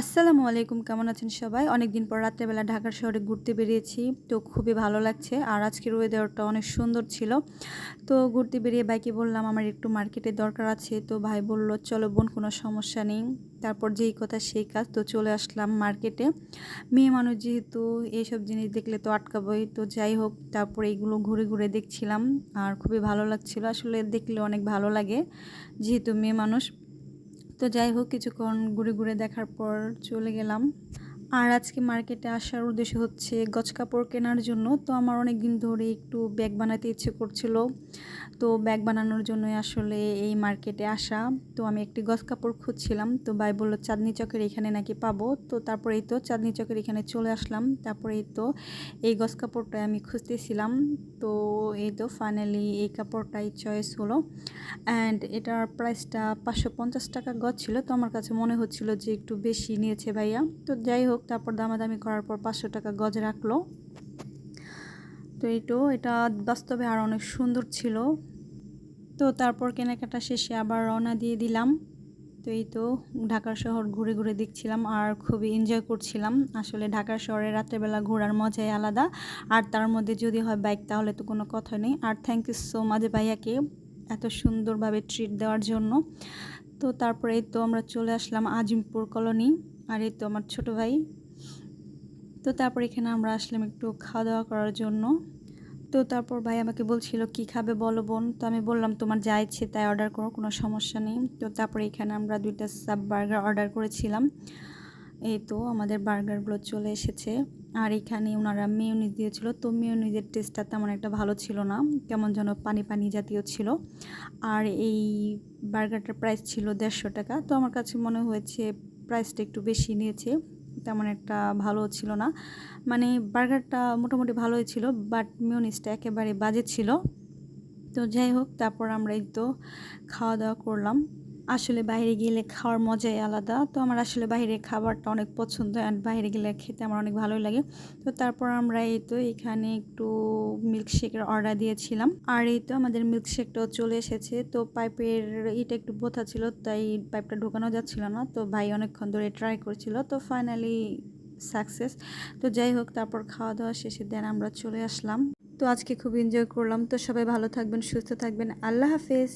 আসসালামু আলাইকুম, কেমন আছেন সবাই? অনেক দিন পর রাত্রেবেলা ঢাকার শহরে ঘুরতে বেরিয়েছি, তো খুবই ভালো লাগছে। আর আজকের ওয়েদারটা অনেক সুন্দর ছিল। তো ঘুরতে বেরিয়ে বাইকে বললাম, আমার একটু মার্কেটের দরকার আছে। তো ভাই বলল, চলো বোন, কোনো সমস্যা নেই। তারপর যেই কথা সেই কাজ, তো চলে আসলাম মার্কেটে মেয়ে মানুষ যেহেতু এইসব জিনিস দেখলে তো আটকাবই। তো যাই হোক, তারপর এইগুলো ঘুরে ঘুরে দেখছিলাম। আর খুবই ভালো লাগছিল। আসলে দেখলে অনেক ভালো লাগে, যেহেতু মেয়ে মানুষ। তো যাই হোক, কিছুক্ষণ ঘুরে ঘুরে দেখার পর চলে গেলাম। আর আজকে মার্কেটে আসার উদ্দেশ্য হচ্ছে গজ কাপড় কেনার জন্য। তো আমার অনেক দিন ধরে একটু ব্যাগ বানাতে ইচ্ছে করছিল। তো ব্যাগ বানানোর জন্যই আসলে এই মার্কেটে আসা। তো আমি একটি গজ কাপড় খুঁজছিলাম, তো ভাই বলল, চাঁদনি চকের এখানে নাকি পাবো? তো তারপরেই তো চাঁদনি চকের এখানে চলে আসলাম। তারপরেই তো এই গজ কাপড়টা আমি খুঁজতেছিলাম। তো এই তো ফাইনালি এই কাপড়টাই চয়েস হলো। অ্যান্ড এটার প্রাইসটা পাঁচশো পঞ্চাশ টাকা গজ ছিল। তো আমার কাছে মনে হচ্ছিল যে একটু বেশি নিয়েছে ভাইয়া। তো যাই হোক, তারপর দামাদামি করার পর পাঁচশো টাকা গজ রাখল। তো, এটা বাস্তবে আর অনেক সুন্দর ছিল। তো তারপর কেনাকাটা শেষে আবার রওনা দিয়ে দিলাম। তো এই তো ঢাকার শহর ঘুরে ঘুরে দেখছিলাম আর খুবই এনজয় করছিলাম। আসলে ঢাকার শহরে রাত্রেবেলা ঘোরার মজাই আলাদা। আর তার মধ্যে যদি হয় বাইক তাহলে তো কোনো কথা নেই। আর থ্যাংক ইউ সো মাচ ভাইয়াকে এত সুন্দরভাবে ট্রিট দেওয়ার জন্য। তো তারপরে এই তো আমরা চলে আসলাম আজিমপুর কলোনি আর এই তো আমার ছোট ভাই। তো তারপর এখানে আমরা আসলাম একটু খাওয়া দাওয়া করার জন্য। তো তারপর ভাই আমাকে বলছিল, কি খাবে বলো বোন? তো আমি বললাম, তোমার যা ইচ্ছে তাই অর্ডার করো, কোনো সমস্যা নেই। তো তারপরে এখানে আমরা দুইটা সাব বার্গার অর্ডার করেছিলাম। এই তো আমাদের বার্গারগুলো চলে এসেছে। আর এখানে ওনারা মেয়নিজ দিয়েছিল। তো মেয়নিজের টেস্টটা তেমন একটা ভালো ছিল না, কেমন যেন পানি পানি জাতীয় ছিল। আর এই বার্গারটার প্রাইস ছিল দেড়শো টাকা। তো আমার কাছে মনে হয়েছে প্রাইসটা একটু বেশি নিয়েছে। তেমন একটা ভালো ছিল না। মানে বার্গারটা মোটামুটি ভালোই ছিল বাট মিউনিসটা একেবারে বাজে ছিল। তো যাই হোক, তারপর আমরা এই তো খাওয়া দাওয়া করলাম। আসলে বাইরে গেলে খাওয়ার মজাই আলাদা। তো আমার আসলে বাইরে খাবারটা অনেক পছন্দ অ্যান্ড বাইরে গেলে খেতে আমার অনেক ভালোই লাগে। তো তারপর আমরা এই তো এখানে একটু মিল্কশেকের অর্ডার দিয়েছিলাম। আর এই তো আমাদের মিল্কশেকটাও চলে এসেছে। তো পাইপের এটা একটু বোথা ছিল, তাই পাইপটা ঢোকানো যাচ্ছিল না। তো ভাই অনেকক্ষণ ধরে ট্রাই করছিল। তো ফাইনালি সাকসেস তো যাই হোক, তারপর খাওয়া দাওয়া শেষে দেন আমরা চলে আসলাম। তো আজকে খুব এনজয় করলাম। তো সবাই ভালো থাকবেন, সুস্থ থাকবেন। আল্লাহ হাফেজ।